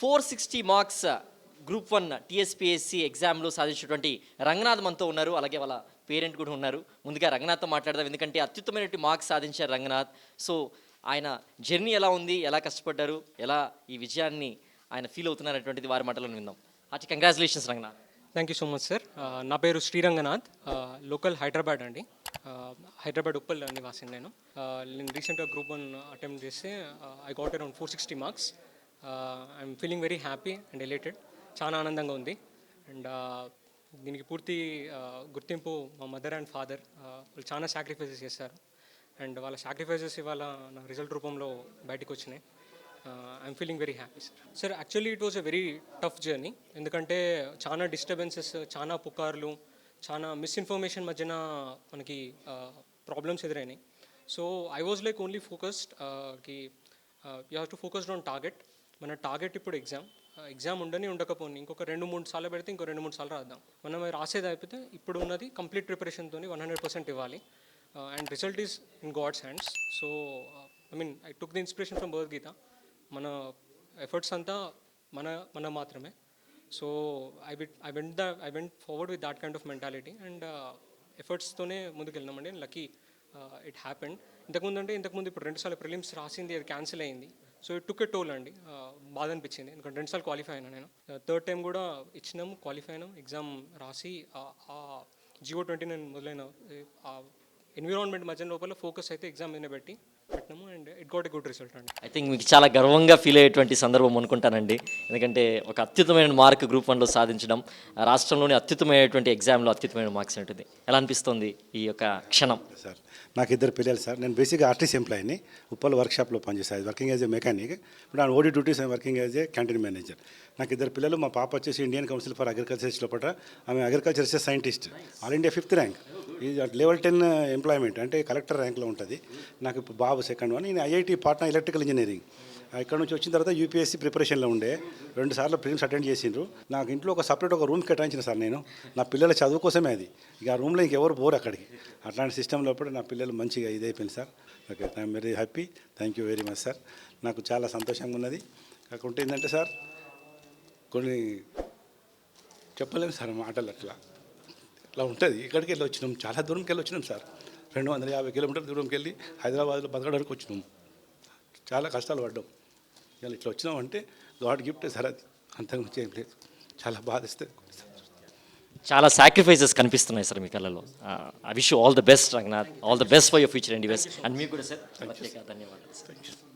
Four sixty marks group one TSPSC ఎగ్జామ్లో సాధించినటువంటి రంగనాథ్ మనతో ఉన్నారు. అలాగే వాళ్ళ పేరెంట్ కూడా ఉన్నారు. ముందుగా రంగనాథ్తో మాట్లాడదాం. ఎందుకంటే అత్యుత్తమైనటువంటి మార్క్స్ సాధించారు రంగనాథ్. సో ఆయన జర్నీ ఎలా ఉంది? ఎలా కష్టపడ్డారు? ఎలా ఈ విజయాన్ని ఆయన ఫీల్ అవుతున్నారనేటువంటిది వారి మాటలను విందాం. అతి congratulations Ranganath. Thank you so much sir. నా పేరు శ్రీరంగనాథ్. లోకల్ హైదరాబాద్ అండి. హైదరాబాద్ ఉప్పల్ నివాసిని నేను. నేను రీసెంట్గా గ్రూప్ వన్ అటెంప్ట్ చేస్తే I got around four sixty marks. I'm feeling very happy and elated చాలా ఆనందంగా ఉంది. అండ్ దీనికి పూర్తి గుర్తింపు మా మదర్ అండ్ ఫాదర్ వాళ్ళు చాలా సాక్రిఫైసెస్ చేశారు. అండ్ వాళ్ళ సాక్రిఫైసెస్ ఇవాళ నా రిజల్ట్ రూపంలో బయటకు వచ్చినాయి. I'm feeling very happy sir sir actually it was a very tough journey ఎందుకంటే చాలా డిస్టర్బెన్సెస్ చాలా పుకార్లు చాలా మిస్ఇన్ఫర్మేషన్ మధ్యన మనకి problems ఎదురైనాయి. So I was like only ఫోకస్డ్కి you have to focused on target మన టార్గెట్ ఇప్పుడు ఎగ్జామ్ ఎగ్జామ్ ఉండని ఉండకపోని ఇంకొక రెండు మూడు సార్లు పెడితే ఇంకో రెండు మూడు సార్లు రాద్దాం. మనం రాసేది అయిపోతే ఇప్పుడు ఉన్నది కంప్లీట్ ప్రిపరేషన్తో వన్ హండ్రెడ్ పర్సెంట్ ఇవ్వాలి. And result is in God's hands so I mean I took the inspiration from Bhagavad Gita మన ఎఫర్ట్స్ అంతా మన మన మాత్రమే. So I with I went the I went forward with that kind of mentality and ఎఫర్ట్స్తోనే ముందుకు వెళ్ళినామండి lucky it happened ఇంతకుముందు అంటే ఇంతకుముందు ఇప్పుడు రెండుసార్లు ప్రిలిమ్స్ రాసింది అది క్యాన్సిల్ అయింది. So it took a toll అండి. బాధ అనిపించింది. ఎందుకంటే రెండుసార్లు క్వాలిఫై అయినా నేను. థర్డ్ టైం కూడా ఇచ్చినాము క్వాలిఫై అయినాం ఎగ్జామ్ రాసి జియో ట్వంటీ నైన్ మొదలైన ఎన్విరాన్మెంట్ మధ్య లోపల ఫోకస్ అయితే ఎగ్జామ్ మీద పెట్టి పెట్టినాము and it got a good result అండి. ఐ థింక్ మీకు చాలా గర్వంగా ఫీల్ అయ్యేటువంటి సందర్భం అనుకుంటానండి. ఎందుకంటే ఒక అత్యుత్తమైన మార్క్ గ్రూప్ వన్లో సాధించడం ఆ రాష్ట్రంలోని అత్యుత్తమైనటువంటి ఎగ్జామ్లో అత్యుత్తమైన మార్క్స్ ఉంటుంది ఎలా అనిపిస్తుంది ఈ యొక్క క్షణం? సార్ నాకు ఇద్దరు పిల్లలు సార్ నేను బేసిక్గా ఆర్టీసీ ఎంప్లాయీని ఉప్పల్ వర్క్షాప్లో పనిచేస్తాను వవర్కింగ్ యాజ్ ఏ మెకానిక్ ఇప్పుడు on OD duties working as a canteen manager నాకు ఇద్దరు పిల్లలు మా పాప వచ్చేసి ఇండియన్ కౌన్సిల్ ఫర్ అగ్రికల్చర్ లోపల ఆమె agriculture scientist all India fifth rank ఇది లెవెల్ టెన్ ఎంప్లాయ్మెంట్ అంటే కలెక్టర్ ర్యాంక్లో ఉంటుంది. నాకు ఇప్పుడు బాబు సెకండ్ వన్ నేను ఐఐటి పాట్నా ఎలక్ట్రికల్ ఇంజనీరింగ్ ఇక్కడ నుంచి వచ్చిన తర్వాత యూపీఎస్సీ ప్రిపరేషన్లో ఉండే. రెండు సార్లు ప్రిలిమ్స్ అటెండ్ చేసిండ్రు. నాకు ఇంట్లో ఒక సపరేట్ ఒక రూమ్ కేటాయించిన సార్ నేను. నా పిల్లల చదువు కోసమే అది. ఇక ఆ రూమ్లో ఇంకెవరు పోరు అక్కడికి. అట్లాంటి సిస్టంలో కూడా నా పిల్లలు మంచిగా ఇదైపోయింది sir. Okay I'm very happy thank you very much sir నాకు చాలా సంతోషంగా ఉన్నది. కాకుంటే ఏంటంటే సార్ కొన్ని చెప్పలేము సార్ మాటలు అట్లా. అట్లా ఉంటుంది. ఇక్కడికి వెళ్ళి వచ్చినాం. చాలా దూరంకి వెళ్ళి వచ్చినాం సార్. రెండు వందల యాభై కిలోమీటర్ల దూరంకి వెళ్ళి హైదరాబాద్లో బతకడానికి వచ్చినాం. చాలా కష్టాలు పడ్డాం. ఇలా ఇట్లా వచ్చినాం అంటే గాడ్ గిఫ్ట్ సార్ అది అంతకుమించి ఏం లేదు. చాలా బాధిస్తుంది చాలా సాక్రిఫైసెస్ కనిపిస్తున్నాయి సార్ మీ కళ్ళలో. I wish all the best Ranganath all the best for your future and డివెస్ and మీకు కూడా సార్ ధన్యవాదాలు